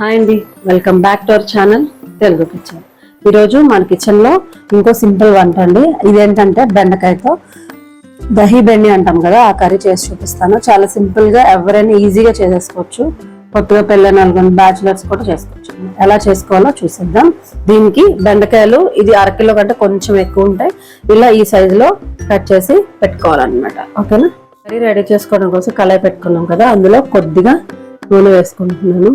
Hi అండి welcome back to our channel Telugu kitchen. ఈరోజు మన కిచెన్లో ఇంకో సింపుల్ వంట అండి. ఇదేంటంటే బెండకాయతో దహీ బెండి అంటాం కదా ఆ కర్రీ చేసి చూపిస్తాను. చాలా సింపుల్గా ఎవరైనా ఈజీగా చేసేసుకోవచ్చు. కొత్తగా పెళ్ళైన నలుగురు బ్యాచులర్స్ కూడా చేసుకోవచ్చు. ఎలా చేసుకోవాలో చూసేద్దాం. దీనికి బెండకాయలు ఇది అరకిలో కంటే కొంచెం ఎక్కువ ఉంటాయి. ఇలా ఈ సైజులో కట్ చేసి పెట్టుకోవాలన్నమాట. ఓకేనా? కర్రీ రెడీ చేసుకోవడం కోసం కళాయి పెట్టుకున్నాం కదా అందులో కొద్దిగా నూనె వేసుకుంటున్నాను.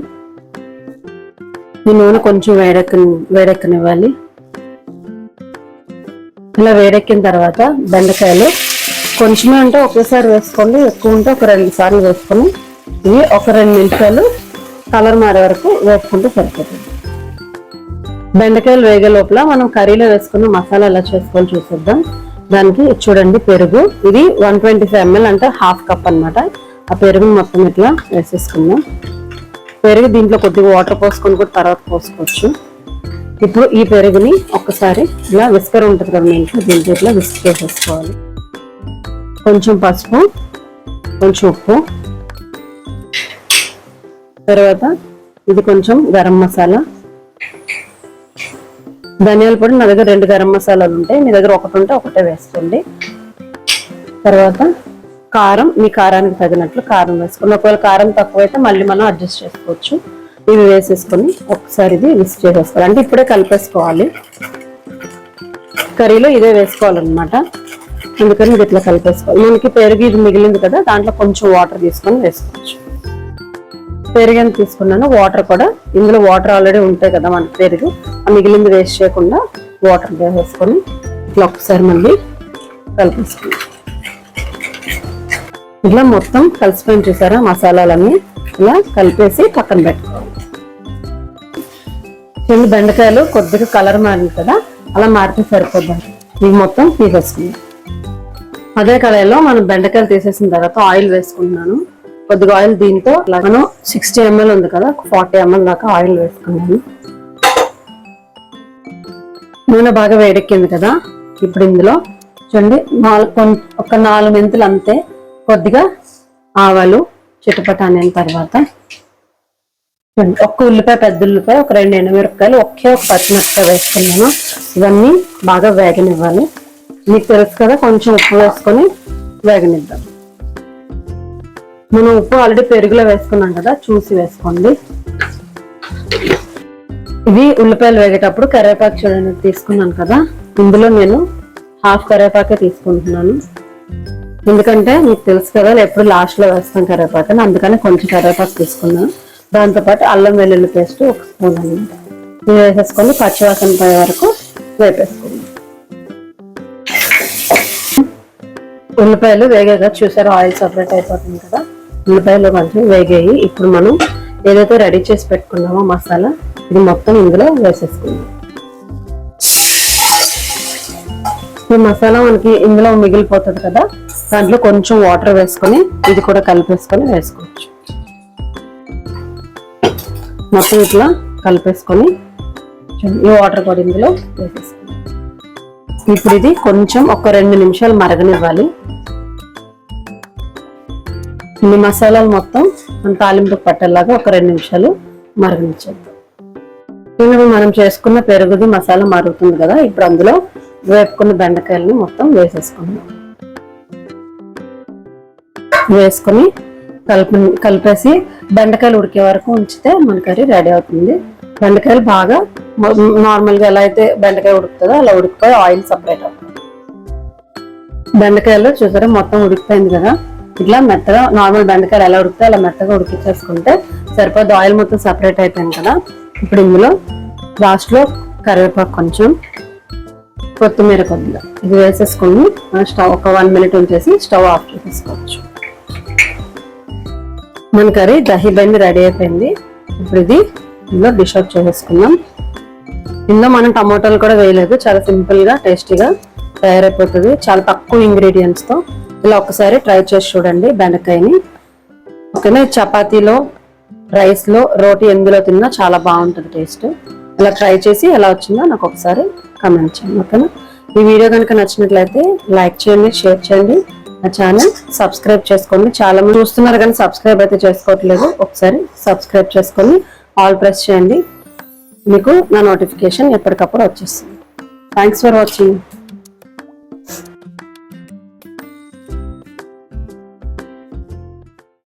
ఈ నూనె కొంచెం వేడెక్క వేడెక్కనివ్వాలి. ఇలా వేడెక్కిన తర్వాత బెండకాయలు కొంచెమే ఉంటే ఒకేసారి వేసుకోండి ఎక్కువ ఉంటే ఒక రెండు సార్లు వేసుకొని ఇవి ఒక రెండు నిమిషాలు కలర్ మారే వరకు వేసుకుంటే సరిపోతుంది. బెండకాయలు వేగే లోపల మనం కర్రీలో వేసుకున్న మసాలా ఎలా చేసుకోవాలో చూసేద్దాం. దానికి చూడండి పెరుగు. ఇది వన్ ట్వంటీ ఫైవ్ ఎంఎల్ అంటే హాఫ్ కప్ అన్నమాట. ఆ పెరుగుని మొత్తం ఇట్లా వేసేసుకుందాం. పెరుగు దీంట్లో కొద్దిగా వాటర్ పోసుకొని కూడా తర్వాత పోసుకోవచ్చు. ఇప్పుడు ఈ పెరుగుని ఒక్కసారి ఇలా విస్కర్ ఉంటుంది కదా మీ ఇంట్లో దీంట్లో ఇట్లా విస్క్ చేసేసుకోవాలి. కొంచెం పసుపు కొంచెం ఉప్పు. తర్వాత ఇది కొంచెం గరం మసాలా. ధనియాల పొడి నా దగ్గర రెండు గరం మసాలాలు ఉంటాయి. మీ దగ్గర ఒకటి ఉంటే ఒకటే వేసుకోండి. తర్వాత కారం మీ కారానికి తగినట్లు కారం వేసుకోండి ఒకవేళ కారం తక్కువైతే మళ్ళీ మనం అడ్జస్ట్ చేసుకోవచ్చు. ఇవి వేసేసుకొని ఒకసారి ఇది మిక్స్ చేసేసుకోవాలి. అంటే ఇప్పుడే కలిపేసుకోవాలి. కర్రీలో ఇదే వేసుకోవాలన్నమాట. అందుకని ఇది ఇట్లా కలిపేసుకోవాలి. మనకి పెరుగు ఇది మిగిలింది కదా దాంట్లో కొంచెం వాటర్ తీసుకొని వేసుకోవచ్చు. పెరుగు ఎంత తీసుకున్నాను వాటర్ కూడా ఇందులో వాటర్ ఆల్రెడీ ఉంటాయి కదా మన పెరుగు ఆ మిగిలింది వేస్ట్ చేయకుండా వాటర్ వేసేసుకొని ఇట్లా ఒకసారి మళ్ళీ కలిపేసుకుందాం. ఇలా మొత్తం కలిసిపోయిన చూసారా? మసాలాలన్నీ ఇలా కలిపేసి పక్కన పెట్టుకోవాలి. రెండు బెండకాయలు కొద్దిగా కలర్ మారింది కదా అలా మారితే సరిపోద్దాం ఇవి మొత్తం తీసేసుకుందాం. అదే కళాయిలో మనం బెండకాయలు తీసేసిన తర్వాత ఆయిల్ వేసుకుంటున్నాను. కొద్దిగా ఆయిల్ దీంతో మనం సిక్స్టీ ఎంఎల్ ఉంది కదా ఫార్టీ ఎంఎల్ దాకా ఆయిల్ వేసుకున్నాను. నూనె బాగా వేడెక్కింది కదా ఇప్పుడు ఇందులో చూడండి నాలుగు ఒక నాలుగు మెంతులు అంతే. కొద్దిగా ఆవాలు చిటపట అనిన తర్వాత. ఒక్క ఉల్లిపాయ పెద్ద ఉల్లిపాయ ఒక రెండు ఎండుమిరపకాయలు ఒకే ఒక పచ్చిమిరపకాయ వేసుకున్నాను. ఇవన్నీ బాగా వేగనివ్వాలి. మీకు తెలుసు కదా కొంచెం ఉప్పు వేసుకొని వేగనిద్దాం. మనం ఉప్పు ఆల్రెడీ పెరుగులో వేసుకున్నాం కదా చూసి వేసుకోండి. ఇవి ఉల్లిపాయలు వేగేటప్పుడు కరివేపాకు చూడండి తీసుకున్నాను కదా. ఇందులో నేను హాఫ్ కరివేపాకే తీసుకుంటున్నాను. ఎందుకంటే మీకు తెలుసు కదా ఎప్పుడు లాస్ట్లో వేస్తాం కరివేపాకు అని అందుకని కొంచెం కరివేపాకు తీసుకున్నాను. దాంతోపాటు అల్లం వెల్లుల్లి పేస్ట్ ఒక స్పూన్ అనమాట ఇది వేసేసుకొని పచ్చివాసన పోయే వరకు వేపేసుకుందాం. ఉల్లిపాయలు వేగాక చూసారు ఆయిల్ సపరేట్ అయిపోతుంది కదా? ఉల్లిపాయలు కొంచెం వేగాయి. ఇప్పుడు మనం ఏదైతే రెడీ చేసి పెట్టుకున్నామో మసాలా ఇది మొత్తం ఇందులో వేసేసుకుందాం. ఈ మసాలా మనకి ఇందులో మిగిలిపోతుంది కదా దాంట్లో కొంచెం వాటర్ వేసుకొని ఇది కూడా కలిపేసుకొని వేసుకోవచ్చు. మొత్తం ఇట్లా కలిపేసుకొని ఈ వాటర్ కూడా ఇందులో వేసేసుకోండి ఇప్పుడు ఇది కొంచెం ఒక రెండు నిమిషాలు మరగనివ్వాలి. ఈ మసాలాలు మొత్తం మన తాలింపు పట్టేలాగా ఒక రెండు నిమిషాలు మరగనిచ్చేద్దాం. ఇప్పుడు మనం చేసుకున్న పెరుగుది మసాలా మరుగుతుంది కదా ఇప్పుడు అందులో వేపుకున్న బెండకాయలని మొత్తం వేసేసుకుందాం. వేసుకొని కలిపి కలిపేసి బెండకాయలు ఉడికే వరకు ఉంచితే మన కర్రీ రెడీ అవుతుంది. బెండకాయలు బాగా నార్మల్గా ఎలా అయితే బెండకాయ ఉడుకుతుందో అలా ఉడికిపోయి ఆయిల్ సపరేట్ అవుతుంది. బెండకాయలు చూసారా మొత్తం ఉడికిపోయింది కదా? ఇట్లా మెత్తగా నార్మల్ బెండకాయలు ఎలా ఉడికితే అలా మెత్తగా ఉడికించేసుకుంటే సరిపోద్ది ఆయిల్ మొత్తం సపరేట్ అయిపోయింది కదా? ఇప్పుడు ఇందులో లాస్ట్లో కరివేపాకు కొంచెం కొత్తిమీర కొద్దిగా. ఇది వేసేసుకొని స్టవ్ ఒక వన్ మినిట్ ఉంచేసి స్టవ్ ఆఫ్ చేసేసుకోవచ్చు. మన కర్రీ దహి బెండి రెడీ అయిపోయింది. ఇప్పుడు ఇది ఇందులో డిష్ అవుట్ చేసేసుకుందాం. ఇందులో మనం టమాటాలు కూడా వేయలేదు. చాలా సింపుల్గా టేస్టీగా తయారైపోతుంది. చాలా తక్కువ ఇంగ్రీడియంట్స్తో ఇలా ఒకసారి ట్రై చేసి చూడండి బెండకాయని. ఓకేనా? చపాతీలో రైస్లో రోటీ ఎందులో తిన్నా చాలా బాగుంటుంది టేస్ట్. ఇలా ట్రై చేసి ఎలా వచ్చిందో నాకు ఒకసారి కామెంట్ చేయండి ఓకేనా? ఈ వీడియో కనుక నచ్చినట్లయితే లైక్ చేయండి షేర్ చేయండి. నా ఛానల్ సబ్స్క్రైబ్ చేసుకోండి. చాలా మంది చూస్తున్నారు కానీ సబ్స్క్రైబ్ అయితే చేసుకోవట్లేదు. ఒకసారి సబ్స్క్రైబ్ చేసుకొని ఆల్ ప్రెస్ చేయండి. మీకు నా నోటిఫికేషన్ ఎప్పటికప్పుడు వచ్చేస్తుంది. Thanks for watching